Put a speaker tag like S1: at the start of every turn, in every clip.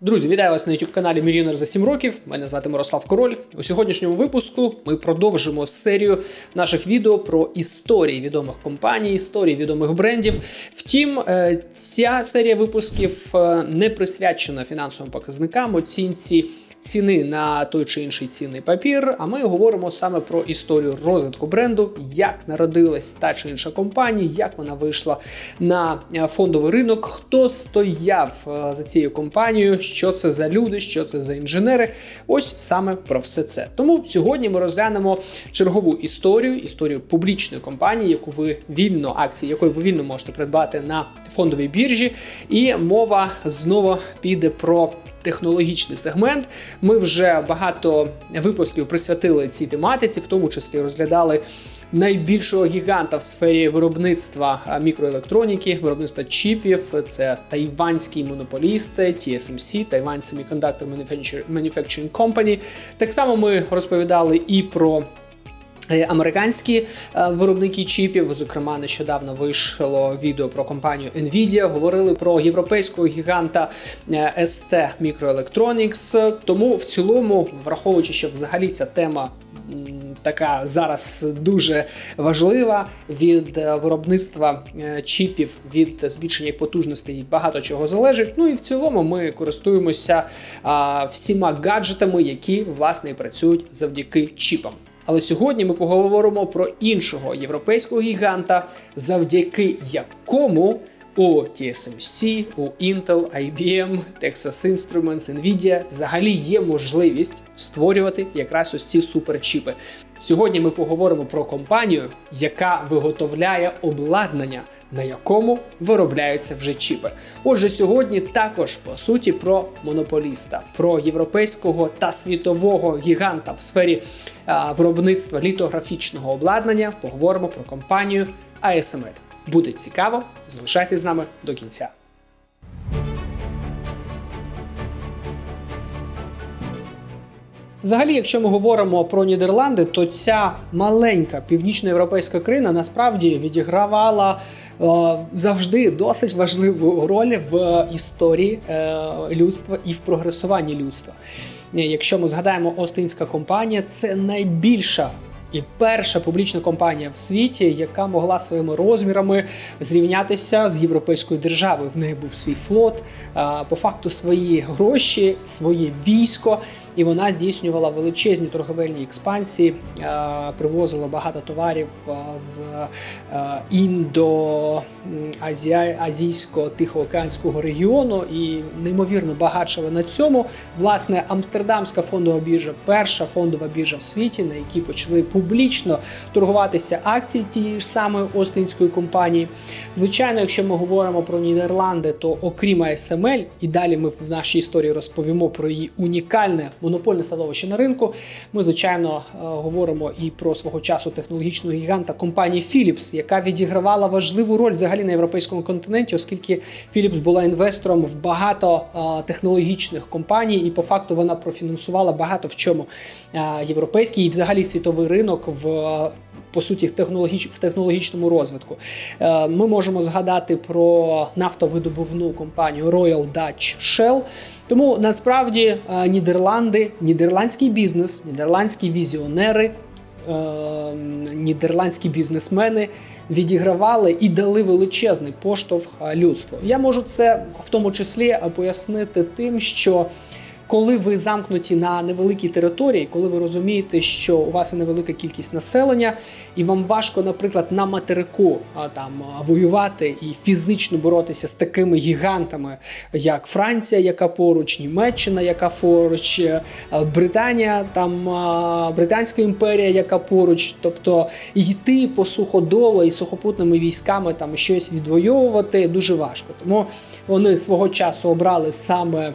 S1: Друзі, вітаю вас на youtube каналі Мільйонер за 7 років. Мене звати Мирослав Король. У сьогоднішньому випуску ми продовжимо серію наших відео про історії відомих компаній, історії відомих брендів. Втім, е, ця серія випусків е, не присвячена фінансовим показникам, оцінці. Ціни на той чи інший цінний папір. А ми говоримо саме про історію розвитку бренду, як народилась та чи інша компанія, як вона вийшла на е, фондовий ринок, хто стояв е, за цією компанією, що це за люди, що це за інженери. Ось саме про все це. Тому сьогодні ми розглянемо чергову історію, історію публічної компанії, яку ви вільно акції, якої ви вільно можете придбати на фондовій біржі. І мова знову піде про технологічний сегмент. Ми вже багато випусків присвятили цій тематиці, в тому числі розглядали. Найбільшого гіганта в сфері виробництва мікроелектроніки, виробництва чіпів це тайванський монополіст TSMC, Taiwan Semiconductor Manufacturing- Company. Так само ми розповідали і про Американські е, виробники чіпів, зокрема, нещодавно вийшло відео про компанію Nvidia. Говорили про європейського гіганта е, ST Microelectronics. Тому в цілому, враховуючи, що взагалі ця тема. Така зараз дуже важлива від е, виробництва е, чіпів, від збільшення потужностей багато чого залежить. Ну і в цілому ми користуємося а, всіма гаджетами, які власне працюють завдяки чіпам. Але сьогодні ми поговоримо про іншого європейського гіганта, завдяки якому у TSMC, у Intel, IBM, Texas Instruments, Nvidia взагалі є можливість створювати якраз ось ці суперчіпи. Сьогодні ми поговоримо про компанію, яка виготовляє обладнання, на якому виробляються вже чіпи. Отже, сьогодні також по суті про монополіста, про європейського та світового гіганта в сфері а, виробництва літографічного обладнання. Поговоримо про компанію ASML. Буде цікаво, залишайтесь з нами до кінця. Взагалі, якщо ми говоримо про Нідерланди, то ця маленька північноєвропейська країна насправді відігравала е, завжди досить важливу роль в історії е, людства і в прогресуванні людства. Е, Якщо ми згадаємо Остинська компанія, це найбільша і перша публічна компанія в світі, яка могла своїми розмірами зрівнятися з європейською державою. В неї був свій флот, по факту свої гроші, своє військо, і вона здійснювала величезні торговельні експансії, привозила багато товарів з а, індо азійсько-тихоокеанського регіону і неймовірно багатшала на цьому. Власне, Амстердамська фондова біржа, перша фондова біржа в світі, на якій почали публічно торгуватися акції тієї ж самої Остинської компанії. Звичайно, якщо ми говоримо про Нідерланди, то окрім ASML, і далі ми в нашій історії розповімо про її унікальне монопольне становище на ринку. Ми, звичайно, е, говоримо і про свого часу технологічного гіганта компанії Philips, яка відігравала важливу роль взагалі на європейському континенті, оскільки Philips була інвестором в багато е, технологічних компаній, і по факту вона профінансувала багато в чому е, європейський і взагалі світовий ринок в. По суті, в технологічному розвитку ми можемо згадати про нафтовидобувну компанію Royal Dutch Shell. Тому насправді е, Нідерланди, нідерландський бізнес, нідерландські візіонери е, нідерландські бізнесмени відігравали і дали величезний поштовх е, людству. Я можу це в тому числі пояснити тим, що коли ви замкнуті на невеликій території, коли ви розумієте, що у вас невелика кількість населення, і вам важко, наприклад, на материку там воювати і фізично боротися з такими гігантами, як Франція, яка поруч, Німеччина, яка поруч, е, Британія, там Британська імперія, яка поруч, тобто йти по суходолу і сухопутними військами там щось відвоювати дуже важко. Тому вони свого часу обрали саме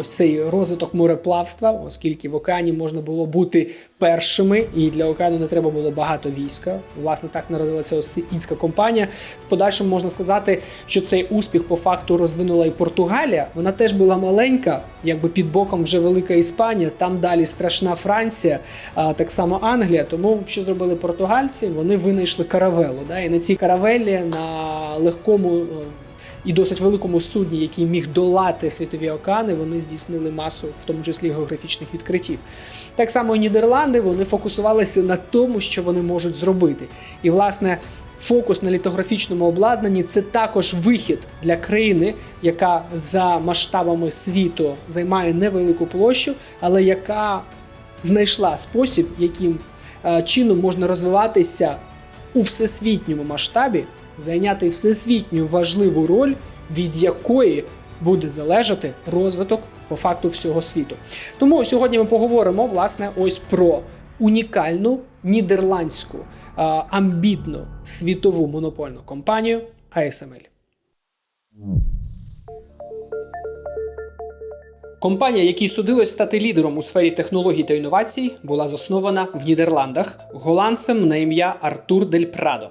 S1: ось цей розвиток мореплавства, оскільки в океані можна було бути першими, і для океану не треба було багато війська. Власне, так народилася Остинська компанія. В подальшому можна сказати, що цей успіх по факту розвинула і Португалія. Вона теж була маленька, якби під боком вже велика Іспанія. Там далі страшна Франція, а так само Англія. Тому що зробили португальці? Вони винайшли каравелу. Да? І на цій каравелі на легкому. І досить великому судні, який міг долати світові океани, вони здійснили масу, в тому числі географічних відкриттів. Так само і Нідерланди вони фокусувалися на тому, що вони можуть зробити. І власне. Фокус на літографічному обладнанні це також вихід для країни, яка за масштабами світу займає невелику площу, але яка знайшла спосіб, яким е, чином можна розвиватися у всесвітньому масштабі, зайняти всесвітню важливу роль, від якої буде залежати розвиток по факту всього світу. Тому сьогодні ми поговоримо власне ось про унікальну нідерландську амбітну світову монопольну компанію ASML. Компанія, якій судилось стати лідером у сфері технологій та інновацій, була заснована в Нідерландах голландцем на ім'я Артур Дель Прадо.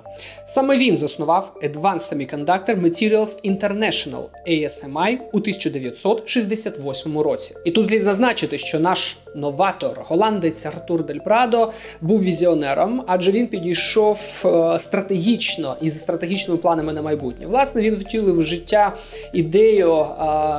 S1: Саме він заснував Advanced Semiconductor Materials International ASMI у 1968 році. І тут слід зазначити, що наш новатор, голландець Артур Дель Прадо, був візіонером, адже він підійшов е, стратегічно із стратегічними планами на майбутнє. Власне, він втілив в життя ідею е,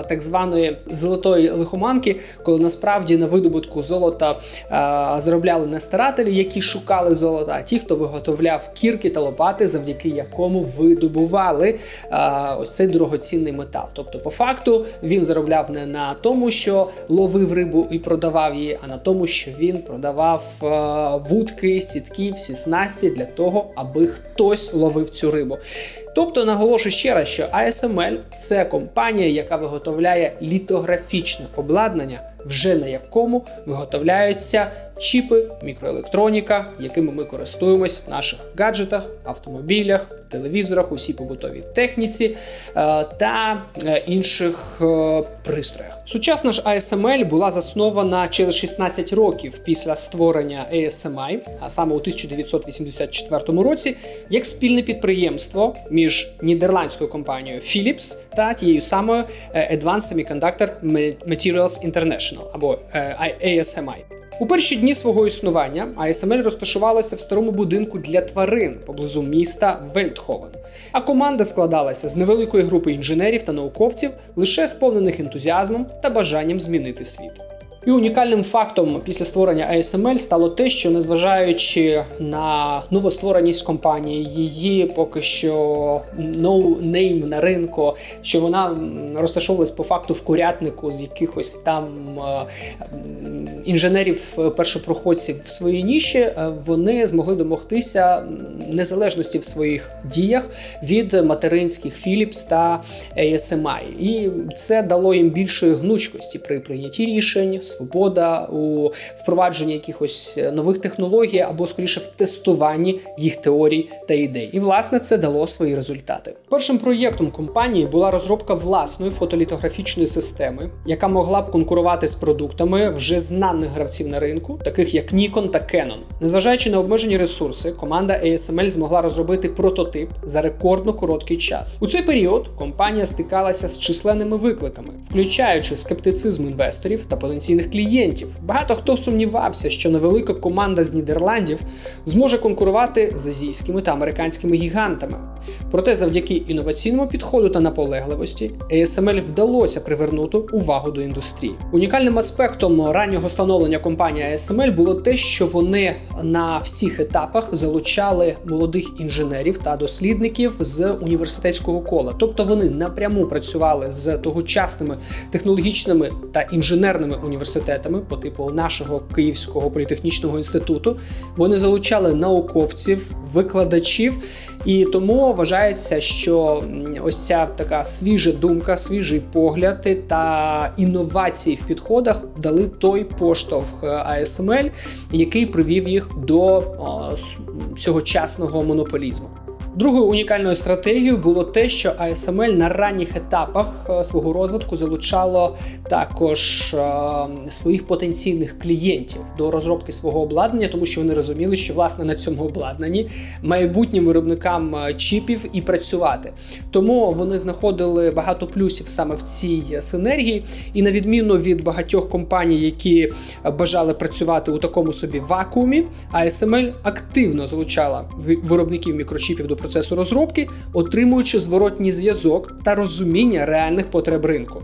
S1: так званої золотої лихоманки, коли насправді на видобутку золота е, заробляли не старателі, які шукали золота, а ті, хто виготовляв кірки та лопати, завдяки якому видобували е, ось цей дорогоцінний метал. Тобто, по факту, він заробляв не на тому, що ловив рибу і продавав її, а на тому, що він продавав е, вудки, сітки, всі снасті для того, аби хтось ловив цю рибу. Тобто наголошу ще раз, що ASML – це компанія, яка виготовляє літографічне обладнання, вже на якому виготовляються чіпи, мікроелектроніка, якими ми користуємось в наших гаджетах, автомобілях, телевізорах, усій побутовій техніці е, та е, інших е, пристроях. Сучасна ж ASML була заснована через 16 років після створення ASMI, а саме у 1984 році, як спільне підприємство між нідерландською компанією Philips та тією самою Advanced Semiconductor Materials International або е, ASMI. У перші дні свого існування ASML розташувалася в старому будинку для тварин поблизу міста Вельтховен. А команда складалася з невеликої групи інженерів та науковців, лише сповнених ентузіазмом та бажанням змінити світ. І унікальним фактом після створення ASML стало те, що незважаючи на новоствореність компанії, її поки що no name на ринку, що вона розташовувалась по факту в курятнику з якихось там е, інженерів е, першопроходців в своїй ніші, е, вони змогли домогтися незалежності в своїх діях від материнських Philips та ASMI. І це дало їм більшої гнучкості при прийнятті рішень свобода у впровадженні якихось нових технологій або скоріше в тестуванні їх теорій та ідей. І власне це дало свої результати. Першим проєктом компанії була розробка власної фотолітографічної системи, яка могла б конкурувати з продуктами вже знаних гравців на ринку, таких як Nikon та Canon. Незважаючи на обмежені ресурси, команда ASML змогла розробити прототип за рекордно короткий час. У цей період компанія стикалася з численними викликами, включаючи скептицизм інвесторів та потенційних клієнтів. Багато хто сумнівався, що невелика команда з Нідерландів зможе конкурувати з азійськими та американськими гігантами. Проте, завдяки інноваційному підходу та наполегливості, ASML вдалося привернути увагу до індустрії. Унікальним аспектом раннього становлення компанії ASML було те, що вони на всіх етапах залучали молодих інженерів та дослідників з університетського кола, тобто вони напряму працювали з тогочасними технологічними та інженерними університетами по типу нашого Київського політехнічного інституту. Вони залучали науковців, викладачів, і тому вважається, що ось ця така свіжа думка, свіжий погляд та інновації в підходах дали той поштовх е, ASML, який привів їх до о, сьогочасного монополізму. Другою унікальною стратегією було те, що ASML на ранніх етапах е, свого розвитку залучало також е, своїх потенційних клієнтів до розробки свого обладнання, тому що вони розуміли, що власне на цьому обладнанні майбутнім виробникам е, чіпів і працювати. Тому вони знаходили багато плюсів саме в цій синергії, і на відміну від багатьох компаній, які бажали працювати у такому собі вакуумі, ASML активно залучала ви- виробників мікрочіпів до процесу розробки, отримуючи зворотній зв'язок та розуміння реальних потреб ринку.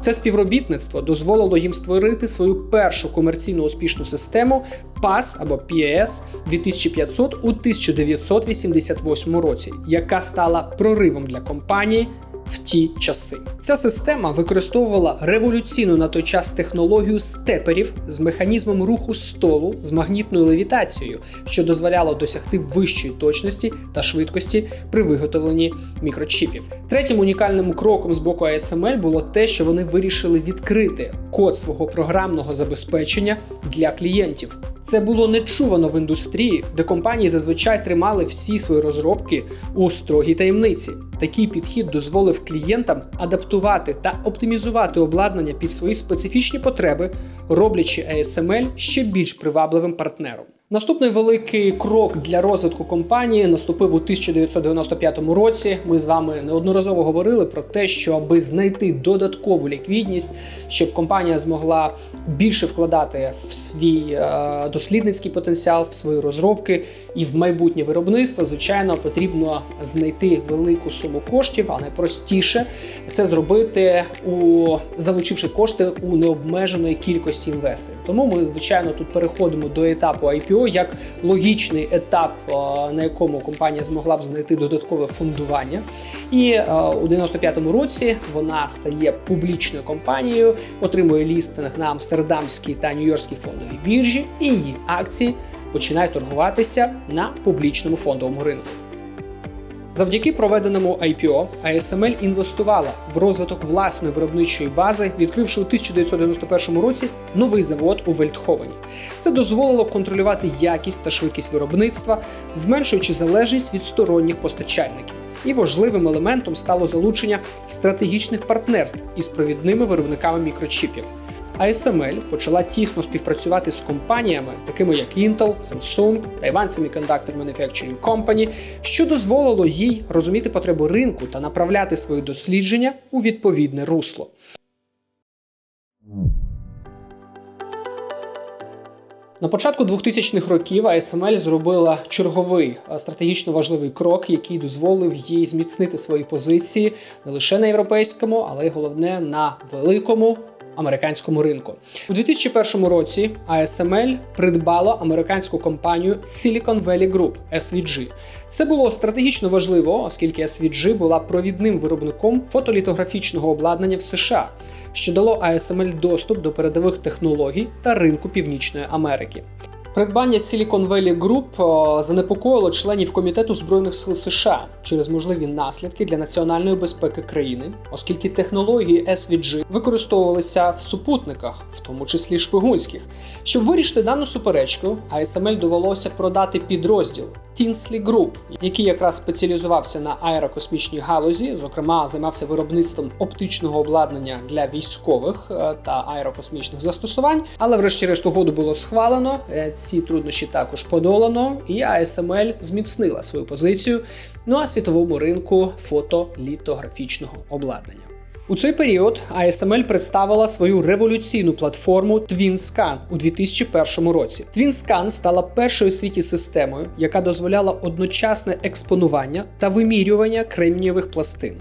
S1: Це співробітництво дозволило їм створити свою першу комерційно успішну систему PAS або PAS 2500 у 1988 році, яка стала проривом для компанії в ті часи. Ця система використовувала революційну на той час технологію степерів з механізмом руху столу з магнітною левітацією, що дозволяло досягти вищої точності та швидкості при виготовленні мікрочіпів. Третім унікальним кроком з боку ASML було те, що вони вирішили відкрити код свого програмного забезпечення для клієнтів. Це було нечувано в індустрії, де компанії зазвичай тримали всі свої розробки у строгій таємниці. Такий підхід дозволив клієнтам адаптувати та оптимізувати обладнання під свої специфічні потреби, роблячи ASML ще більш привабливим партнером. Наступний великий крок для розвитку компанії наступив у 1995 році. Ми з вами неодноразово говорили про те, що аби знайти додаткову ліквідність, щоб компанія змогла більше вкладати в свій е, дослідницький потенціал, в свої розробки і в майбутнє виробництво, звичайно, потрібно знайти велику суму коштів, а найпростіше це зробити у залучивши кошти у необмеженої кількості інвесторів. Тому ми, звичайно, тут переходимо до етапу IPO як логічний етап, е, на якому компанія змогла б знайти додаткове фондування. І е, у 95-му році вона стає публічною компанією, отримує лістинг на Амстердамській та Нью-Йоркській фондовій біржі, і її акції починають торгуватися на публічному фондовому ринку. Завдяки проведеному IPO ASML інвестувала в розвиток власної виробничої бази, відкривши у 1991 році новий завод у Вельтховені. Це дозволило контролювати якість та швидкість виробництва, зменшуючи залежність від сторонніх постачальників. І важливим елементом стало залучення стратегічних партнерств із провідними виробниками мікрочіпів. ASML почала тісно співпрацювати з компаніями, такими як Intel, Samsung, Taiwan Semiconductor Manufacturing Company, що дозволило їй розуміти потребу ринку та направляти свої дослідження у відповідне русло. На початку 2000-х років ASML зробила черговий е, стратегічно важливий крок, який дозволив їй зміцнити свої позиції не лише на європейському, але й головне на великому американському ринку. У 2001 році ASML придбало американську компанію Silicon Valley Group SVG. Це було стратегічно важливо, оскільки SVG була провідним виробником фотолітографічного обладнання в США, що дало ASML доступ до передових технологій та ринку Північної Америки. Придбання Silicon Valley Group занепокоїло членів комітету збройних сил США через можливі наслідки для національної безпеки країни, оскільки технології SVG використовувалися в супутниках, в тому числі шпигунських. Щоб вирішити дану суперечку, ASML довелося продати підрозділ Tinsley Group, який якраз спеціалізувався на аерокосмічній галузі, зокрема займався виробництвом оптичного обладнання для військових е, та аерокосмічних застосувань. Але, врешті-решт, угоду було схвалено. Ці труднощі також подолано, і ASML зміцнила свою позицію на світовому ринку фотолітографічного обладнання. У цей період ASML представила свою революційну платформу TwinScan у 2001 році. TwinScan стала першою у світі системою, яка дозволяла одночасне експонування та вимірювання кремнієвих пластин.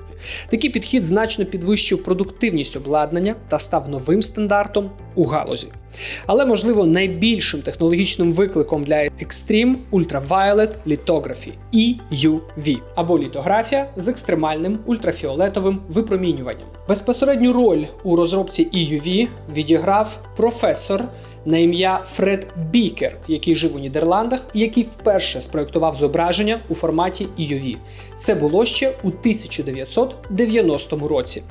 S1: Такий підхід значно підвищив продуктивність обладнання та став новим стандартом у галузі. Але, можливо, найбільшим технологічним викликом для Extreme Ultraviolet Lithography EUV або літографія з екстремальним ультрафіолетовим випромінюванням. Безпосередню роль у розробці EUV відіграв професор на ім'я Фред Бікер, який жив у Нідерландах, і який вперше спроектував зображення у форматі EUV. Це було ще у 1990 році.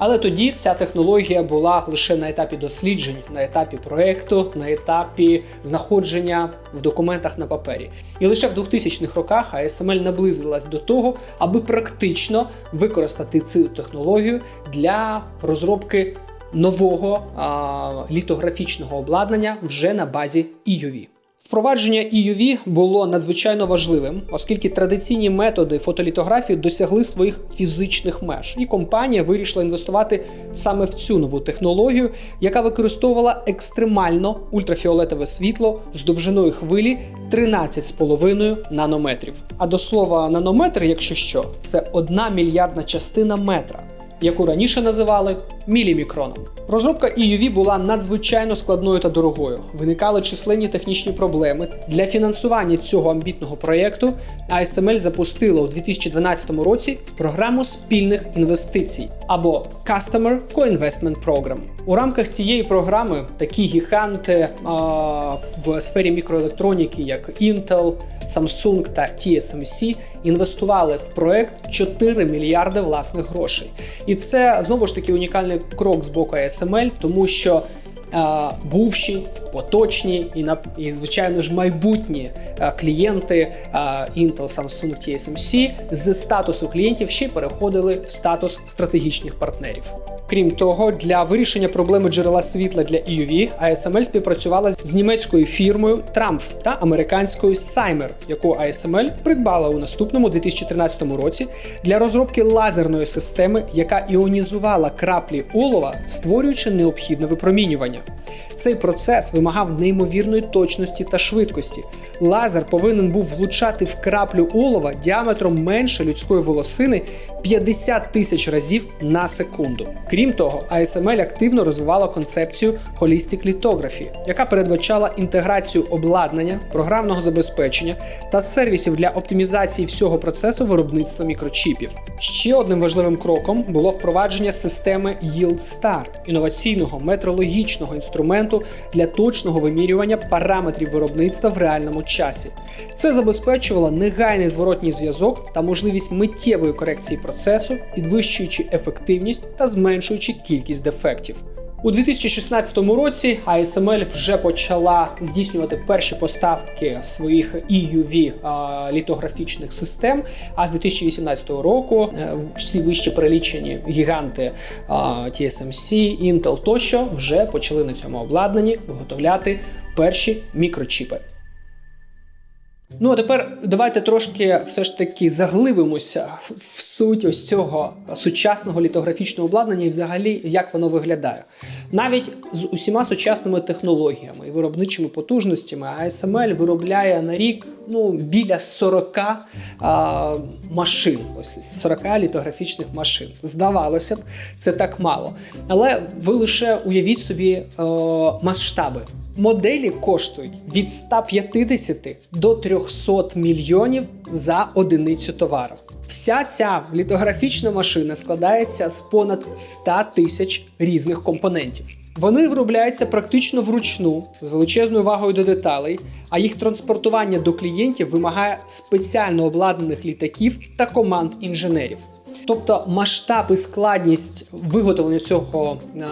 S1: Але тоді ця технологія була лише на етапі досліджень, на етапі проекту, на етапі знаходження в документах на папері. І лише в 2000-х роках ASML наблизилась до того, аби практично використати цю технологію для розробки нового а, літографічного обладнання вже на базі EUV. Впровадження EUV було надзвичайно важливим, оскільки традиційні методи фотолітографії досягли своїх фізичних меж, і компанія вирішила інвестувати саме в цю нову технологію, яка використовувала екстремально ультрафіолетове світло з довжиною хвилі 13,5 нанометрів. А до слова, нанометр, якщо що, це одна мільярдна частина метра яку раніше називали мілімікроном. Розробка EUV була надзвичайно складною та дорогою. Виникали численні технічні проблеми. Для фінансування цього амбітного проєкту ASML запустила у 2012 році програму спільних інвестицій або Customer Co-Investment Program. У рамках цієї програми такі гіганти а, в сфері мікроелектроніки, як Intel, Samsung та TSMC, інвестували в проект 4 мільярди власних грошей. І це знову ж таки унікальний крок з боку ASML, тому що е, бувші, поточні і на і, звичайно ж майбутні е, клієнти е, Intel, Samsung, TSMC з статусу клієнтів ще переходили в статус стратегічних партнерів. Крім того, для вирішення проблеми джерела світла для EUV ASML співпрацювала з німецькою фірмою Tramf та американською Cymer, яку ASML придбала у наступному 2013 році для розробки лазерної системи, іонізувала іонізувала краплі олова, створюючи необхідне випромінювання. Цей процес вимагав неймовірної точності та швидкості. Лазер повинен був влучати в краплю олова діаметром менше людської волосини 50 тисяч разів на секунду. Крім того, ASML активно розвивала концепцію Holistic Lithography, яка передбачала інтеграцію обладнання, програмного забезпечення та сервісів для оптимізації всього процесу виробництва мікрочіпів. Ще одним важливим кроком було впровадження системи YieldStar – інноваційного метрологічного інструменту для точного вимірювання параметрів виробництва в реальному часі. Це забезпечувало негайний зворотній зв'язок та можливість миттєвої корекції процесу, підвищуючи ефективність та зменшуючи кількість дефектів. У 2016 році ASML вже почала здійснювати перші поставки своїх EUV літографічних систем. А з 2018 року е, всі вище перелічені гіганти TSMC, Intel тощо вже почали на цьому обладнанні виготовляти перші мікрочіпи. Ну а тепер давайте трошки все ж таки заглибимося в суть ось цього сучасного літографічного обладнання і взагалі як воно виглядає. Навіть з усіма сучасними технологіями і виробничими потужностями ASML виробляє на рік ну, біля 40 а, машин, ось 40 літографічних машин. Здавалося б, це так мало. Але ви лише уявіть собі а, масштаби. Моделі коштують від 150 до 300 мільйонів за одиницю товару. Вся ця літографічна машина складається з понад 100 тисяч різних компонентів. Вони виробляються практично вручну з величезною вагою до деталей, а їх транспортування до клієнтів вимагає спеціально обладнаних літаків та команд інженерів. Тобто масштаб і складність виготовлення цього е,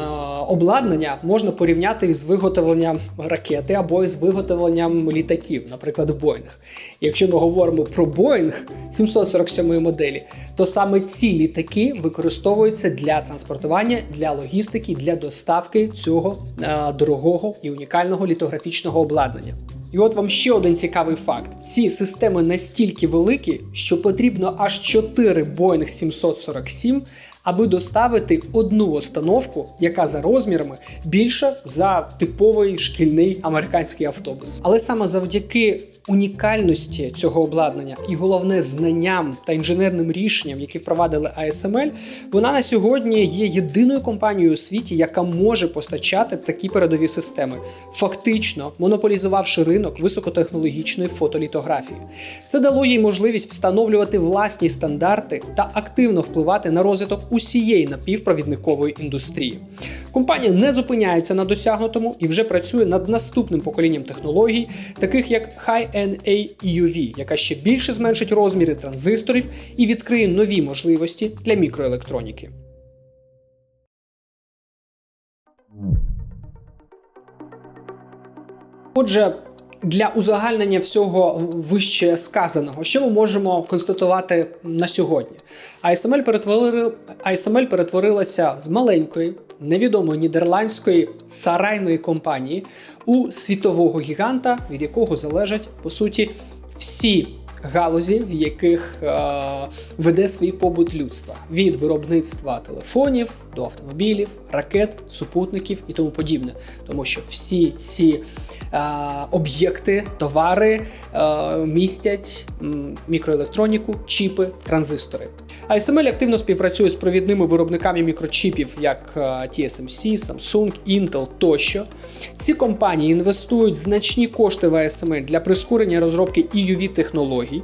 S1: обладнання можна порівняти з виготовленням ракети або з виготовленням літаків, наприклад, Боїнг. Якщо ми говоримо про Боїнг 747 моделі, то саме ці літаки використовуються для транспортування, для логістики, для доставки цього е, дорогого і унікального літографічного обладнання. І от вам ще один цікавий факт: ці системи настільки великі, що потрібно аж 4 Boeing 747, аби доставити одну установку, яка за розмірами більша за типовий шкільний американський автобус. Але саме завдяки унікальності цього обладнання і головне знанням та інженерним рішенням, які впровадили ASML, вона на сьогодні є єдиною компанією у світі, яка може постачати такі передові системи, фактично монополізувавши ринок високотехнологічної фотолітографії. Це дало їй можливість встановлювати власні стандарти та активно впливати на розвиток усієї напівпровідникової індустрії. Компанія не зупиняється на досягнутому і вже працює над наступним поколінням технологій, таких як High-NA EUV, яка ще більше зменшить розміри транзисторів і відкриє нові можливості для мікроелектроніки. Отже, для узагальнення всього вище сказаного, що ми можемо констатувати на сьогодні? ISML перетворили, ISML перетворилася з маленької невідомої нідерландської сарайної компанії у світового гіганта, від якого залежать по суті всі галузі, в яких е, веде свій побут людства від виробництва телефонів до автомобілів, ракет, супутників і тому подібне. Тому що всі ці е, об'єкти, товари е, містять мікроелектроніку, чіпи, транзистори. ASML активно співпрацює з провідними виробниками мікрочіпів, як е, TSMC, Samsung, Intel тощо. Ці компанії інвестують значні кошти в ASML для прискорення розробки EUV технологій.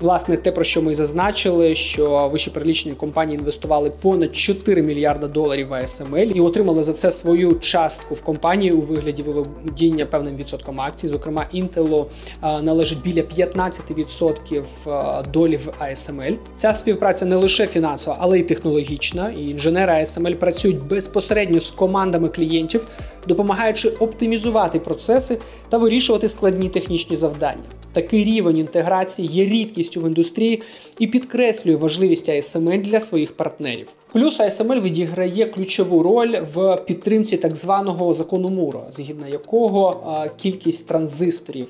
S1: Власне, те, про що ми зазначили, що вище перелічені компанії інвестували понад 4 мільярда доларів в ASML і отримали за це свою частку в компанії у вигляді володіння певним відсотком акцій. Зокрема, Intel е, належить біля 15% е, долів ASML. Ця співпраця не лише фінансова, але й технологічна. І інженери ASML працюють безпосередньо з командами клієнтів, допомагаючи оптимізувати процеси та вирішувати складні технічні завдання. Такий рівень інтеграції є рідкістю в індустрії і підкреслює важливість ASML для своїх партнерів. Плюс ASML відіграє ключову роль в підтримці так званого закону Мура, згідно якого кількість транзисторів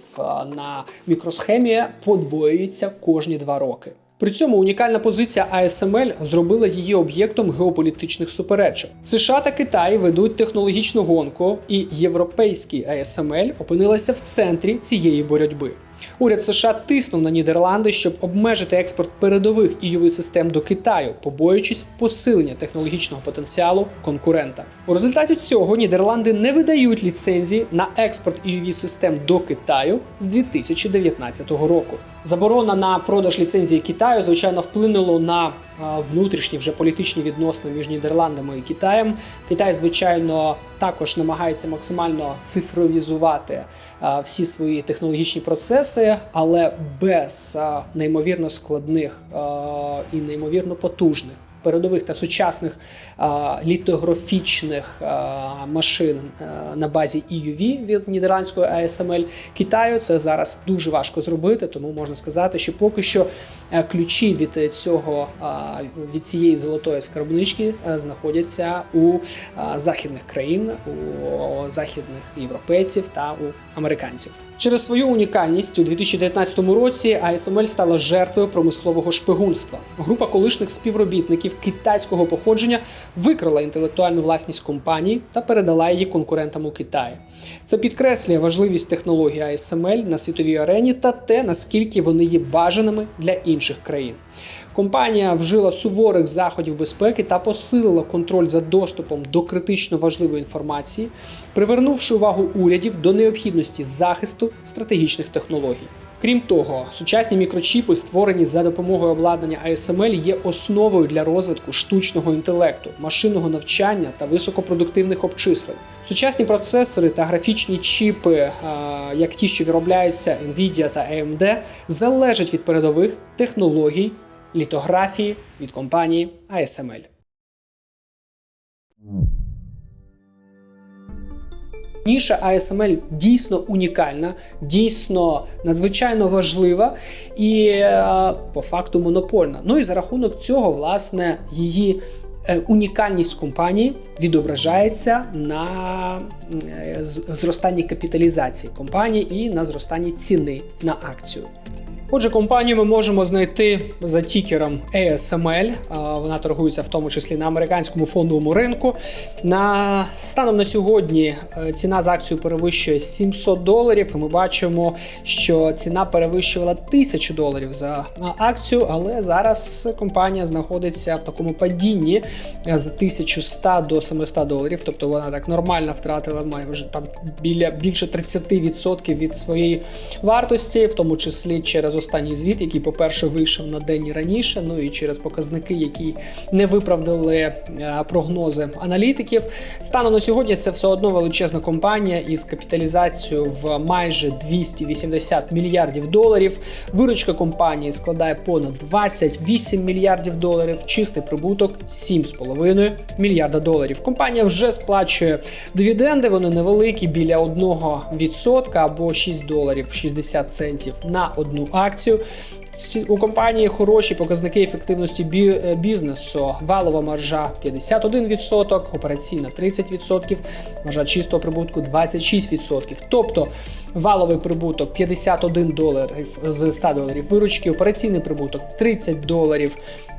S1: на мікросхемі подвоюється кожні два роки. При цьому унікальна позиція ASML зробила її об'єктом геополітичних суперечок. США та Китай ведуть технологічну гонку, і європейський ASML опинилася в центрі цієї боротьби. Уряд США тиснув на Нідерланди, щоб обмежити експорт передових EUV систем до Китаю, побоюючись посилення технологічного потенціалу конкурента. У результаті цього Нідерланди не видають ліцензії на експорт EUV систем до Китаю з 2019 року. Заборона на продаж ліцензії Китаю, звичайно, вплинуло на внутрішні вже політичні відносини між Нідерландами і Китаєм. Китай, звичайно, також намагається максимально цифровізувати всі свої технологічні процеси, але без неймовірно складних і неймовірно потужних. Передових та сучасних літографічних машин а, на базі EUV від нідерландської ASML Китаю це зараз дуже важко зробити, тому можна сказати, що поки що е, ключі від цього від цієї золотої скарбнички е, знаходяться у західних країн, у західних європейців та у американців. Через свою унікальність у 2019 році ASML стала жертвою промислового шпигунства. Група колишніх співробітників китайського походження викрала інтелектуальну власність компанії та передала її конкурентам у Китаї. Це підкреслює важливість технології ASML на світовій арені та те, наскільки вони є бажаними для інших країн. Компанія вжила суворих заходів безпеки та посилила контроль за доступом до критично важливої інформації, привернувши увагу урядів до необхідності захисту стратегічних технологій. Крім того, сучасні мікрочіпи, створені за допомогою обладнання ASML, є основою для розвитку штучного інтелекту, машинного навчання та високопродуктивних обчислень. Сучасні процесори та графічні чіпи, як ті, що виробляються Nvidia та AMD, залежать від передових технологій літографії від компанії ASML. Ніша ASML дійсно унікальна, дійсно надзвичайно важлива і е, по факту монопольна. Ну і за рахунок цього, власне, її е, унікальність компанії відображається на е, зростанні капіталізації компанії і на зростанні ціни на акцію. Отже, компанію ми можемо знайти за тікером ASML. Вона торгується в тому числі на американському фондовому ринку. На станом на сьогодні е, ціна за акцію перевищує 700 доларів. І ми бачимо, що ціна перевищувала 1000 доларів за акцію, але зараз компанія знаходиться в такому падінні е, з 1100 до 700 доларів. Тобто вона так нормально втратила майже там біля більше 30% від своєї вартості, в тому числі через останній звіт, який, по-перше, вийшов на день раніше. Ну і через показники, які не виправдали е, прогнози аналітиків. Станом на сьогодні це все одно величезна компанія із капіталізацією в майже 280 мільярдів доларів. Виручка компанії складає понад 28 мільярдів доларів, чистий прибуток 7,5 мільярда доларів. Компанія вже сплачує дивіденди, вони невеликі, біля 1% або 6 доларів 60 центів на одну акцію. Ці- У компанії хороші показники ефективності е, бізнесу. Валова маржа 51%, операційна 30%, маржа чистого прибутку 26%. Тобто валовий прибуток 51 доларів з 100 доларів виручки, операційний прибуток 30 доларів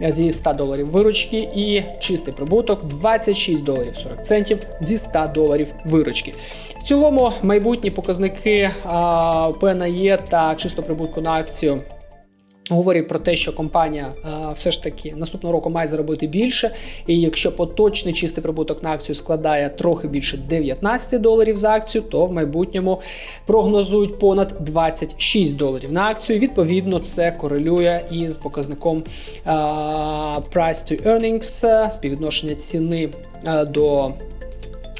S1: зі 100 доларів виручки і чистий прибуток 26 доларів 40 центів зі 100 доларів виручки. В цілому майбутні показники а, ПНЄ та чисто прибутку на акцію. Говорить про те, що компанія е, все ж таки наступного року має заробити більше. І якщо поточний чистий прибуток на акцію складає трохи більше 19 доларів за акцію, то в майбутньому прогнозують понад 26 доларів на акцію. Відповідно, це корелює із показником е, price to earnings, е, співвідношення ціни до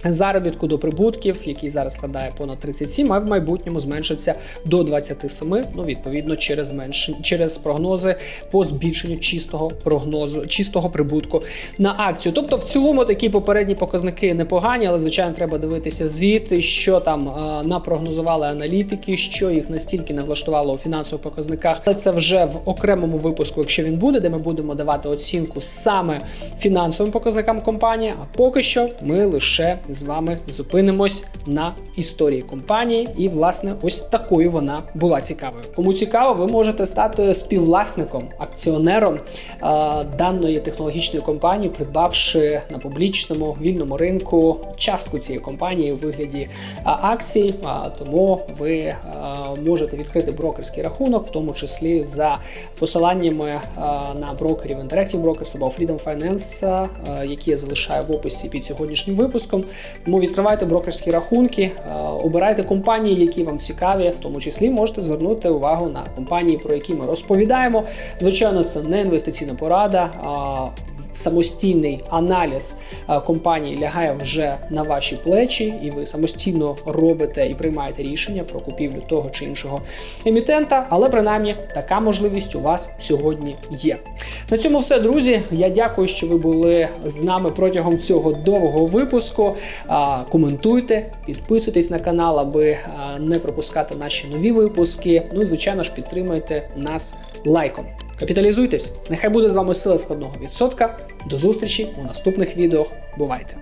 S1: заробітку до прибутків, який зараз складає понад 37, а в майбутньому зменшиться до 27, ну відповідно через зменш... через прогнози по збільшенню чистого прогнозу, чистого прибутку на акцію. Тобто, в цілому такі попередні показники непогані, але звичайно треба дивитися звіти, що там е, напрогнозували аналітики, що їх настільки не влаштувало у фінансових показниках. Але це вже в окремому випуску, якщо він буде, де ми будемо давати оцінку саме фінансовим показникам компанії. А поки що ми лише з вами зупинимось на історії компанії, і власне ось такою вона була цікавою. Кому цікаво, ви можете стати співвласником, акціонером е, даної технологічної компанії, придбавши на публічному вільному ринку частку цієї компанії у вигляді акцій. А, тому ви а, можете відкрити брокерський рахунок, в тому числі за посиланнями а, на брокерів Interactive Brokers або Freedom Finance, а, які я залишаю в описі під сьогоднішнім випуском. Тому відкривайте брокерські рахунки, обирайте компанії, які вам цікаві, в тому числі можете звернути увагу на компанії, про які ми розповідаємо. Звичайно, це не інвестиційна порада. а Самостійний аналіз компанії лягає вже на ваші плечі, і ви самостійно робите і приймаєте рішення про купівлю того чи іншого емітента. Але принаймні така можливість у вас сьогодні є. На цьому все, друзі. Я дякую, що ви були з нами протягом цього довгого випуску. Коментуйте, підписуйтесь на канал, аби не пропускати наші нові випуски. Ну і звичайно ж підтримуйте нас лайком. Капіталізуйтесь! Нехай буде з вами сила складного відсотка. До зустрічі у наступних відео. Бувайте!